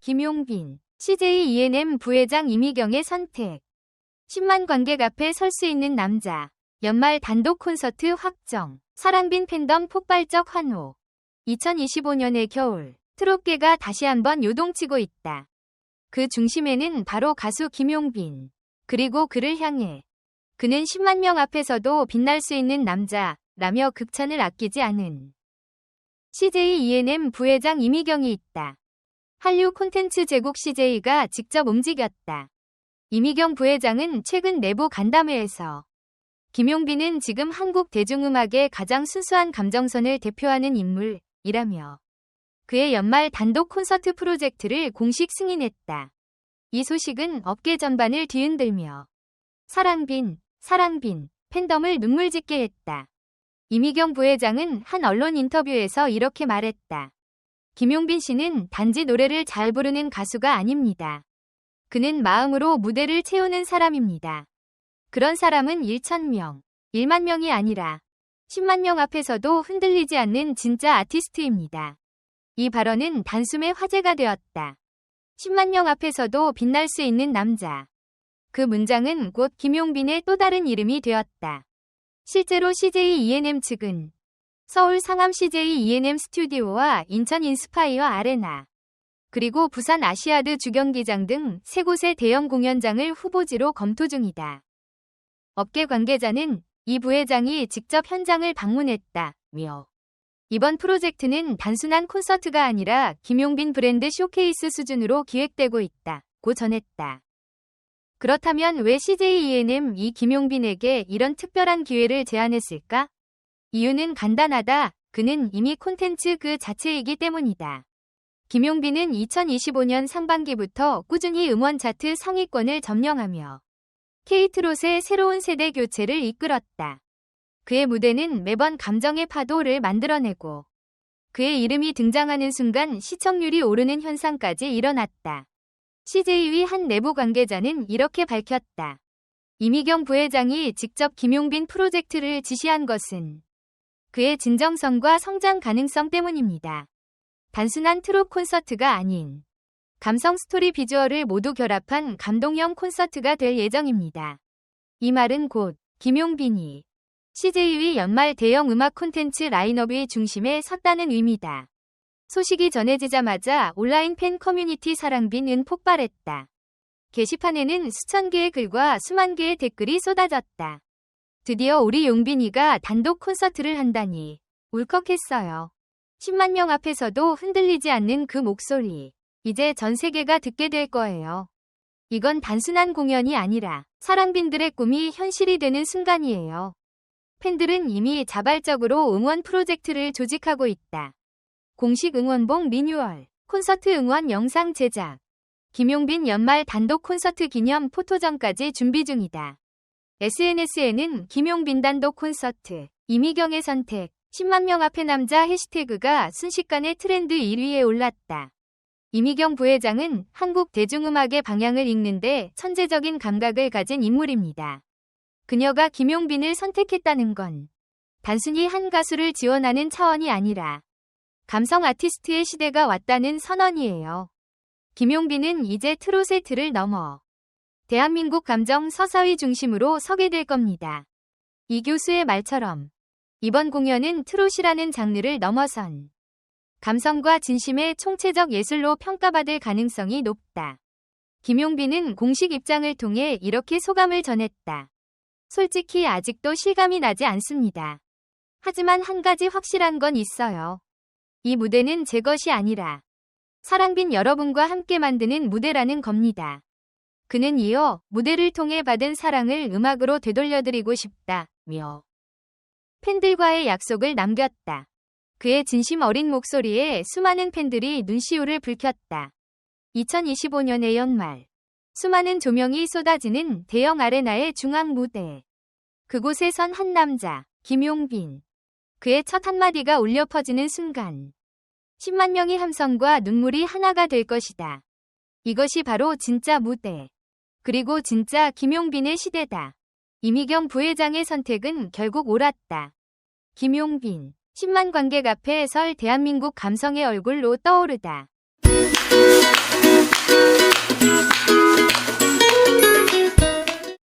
김용빈, CJ ENM 부회장 이미경의 선택. 10만 관객 앞에 설 수 있는 남자. 연말 단독 콘서트 확정. 사랑빈 팬덤 폭발적 환호. 2025년의 겨울. 트롯계가 다시 한번 요동치고 있다. 그 중심에는 바로 가수 김용빈. 그리고 그를 향해. 그는 10만 명 앞에서도 빛날 수 있는 남자. 라며 극찬을 아끼지 않은 CJ ENM 부회장 이미경이 있다. 한류 콘텐츠 제국 CJ가 직접 움직였다. 이미경 부회장은 최근 내부 간담회에서 김용빈은 지금 한국 대중음악의 가장 순수한 감정선을 대표하는 인물이라며 그의 연말 단독 콘서트 프로젝트를 공식 승인했다. 이 소식은 업계 전반을 뒤흔들며 사랑빈, 사랑빈 팬덤을 눈물짓게 했다. 이미경 부회장은 한 언론 인터뷰에서 이렇게 말했다. 김용빈 씨는 단지 노래를 잘 부르는 가수가 아닙니다. 그는 마음으로 무대를 채우는 사람입니다. 그런 사람은 1천명, 1만 명이 아니라 10만 명 앞에서도 흔들리지 않는 진짜 아티스트입니다. 이 발언은 단숨에 화제가 되었다. 10만 명 앞에서도 빛날 수 있는 남자. 그 문장은 곧 김용빈의 또 다른 이름이 되었다. 실제로 CJ ENM 측은 서울 상암 CJ ENM 스튜디오와 인천 인스파이어 아레나, 그리고 부산 아시아드 주경기장 등 세 곳의 대형 공연장을 후보지로 검토 중이다. 업계 관계자는 이 부회장이 직접 현장을 방문했다 며 이번 프로젝트는 단순한 콘서트가 아니라 김용빈 브랜드 쇼케이스 수준으로 기획되고 있다 고 전했다. 그렇다면 왜 CJ ENM 이 김용빈에게 이런 특별한 기회를 제안했을까? 이유는 간단하다. 그는 이미 콘텐츠 그 자체이기 때문이다. 김용빈은 2025년 상반기부터 꾸준히 음원 차트 상위권을 점령하며 케이트롯의 새로운 세대 교체를 이끌었다. 그의 무대는 매번 감정의 파도를 만들어내고 그의 이름이 등장하는 순간 시청률이 오르는 현상까지 일어났다. CJ의 한 내부 관계자는 이렇게 밝혔다. 이미경 부회장이 직접 김용빈 프로젝트를 지시한 것은 그의 진정성과 성장 가능성 때문입니다. 단순한 트롯 콘서트가 아닌 감성 스토리 비주얼을 모두 결합한 감동형 콘서트가 될 예정입니다. 이 말은 곧 김용빈이 CJ의 연말 대형 음악 콘텐츠 라인업의 중심에 섰다는 의미다. 소식이 전해지자마자 온라인 팬 커뮤니티 사랑빈은 폭발했다. 게시판에는 수천 개의 글과 수만 개의 댓글이 쏟아졌다. 드디어 우리 용빈이가 단독 콘서트를 한다니 울컥했어요. 10만 명 앞에서도 흔들리지 않는 그 목소리. 이제 전 세계가 듣게 될 거예요. 이건 단순한 공연이 아니라 사랑빈들의 꿈이 현실이 되는 순간이에요. 팬들은 이미 자발적으로 응원 프로젝트를 조직하고 있다. 공식 응원봉 리뉴얼, 콘서트 응원 영상 제작, 김용빈 연말 단독 콘서트 기념 포토전까지 준비 중이다. SNS에는 김용빈 단독 콘서트, 이미경의 선택, 10만 명 앞에 남자 해시태그가 순식간에 트렌드 1위에 올랐다. 이미경 부회장은 한국 대중음악의 방향을 읽는데 천재적인 감각을 가진 인물입니다. 그녀가 김용빈을 선택했다는 건 단순히 한 가수를 지원하는 차원이 아니라 감성 아티스트의 시대가 왔다는 선언이에요. 김용빈은 이제 틀을 넘어 대한민국 감정 서서히 중심으로 서게 될 겁니다. 이 교수의 말처럼 이번 공연은 트롯이라는 장르를 넘어선 감성과 진심의 총체적 예술로 평가받을 가능성이 높다. 김용빈은 공식 입장을 통해 이렇게 소감을 전했다. 솔직히 아직도 실감이 나지 않습니다. 하지만 한 가지 확실한 건 있어요. 이 무대는 제 것이 아니라 사랑빈 여러분과 함께 만드는 무대라는 겁니다. 그는 이어 무대를 통해 받은 사랑을 음악으로 되돌려드리고 싶다며 팬들과의 약속을 남겼다. 그의 진심 어린 목소리에 수많은 팬들이 눈시울을 붉혔다. 2025년의 연말 수많은 조명이 쏟아지는 대형 아레나의 중앙 무대. 그곳에 선 한 남자, 김용빈. 그의 첫 한마디가 울려 퍼지는 순간 10만 명의 함성과 눈물이 하나가 될 것이다. 이것이 바로 진짜 무대. 그리고 진짜 김용빈의 시대다. 이미경 부회장의 선택은 결국 옳았다. 김용빈, 10만 관객 앞에 설 대한민국 감성의 얼굴로 떠오르다.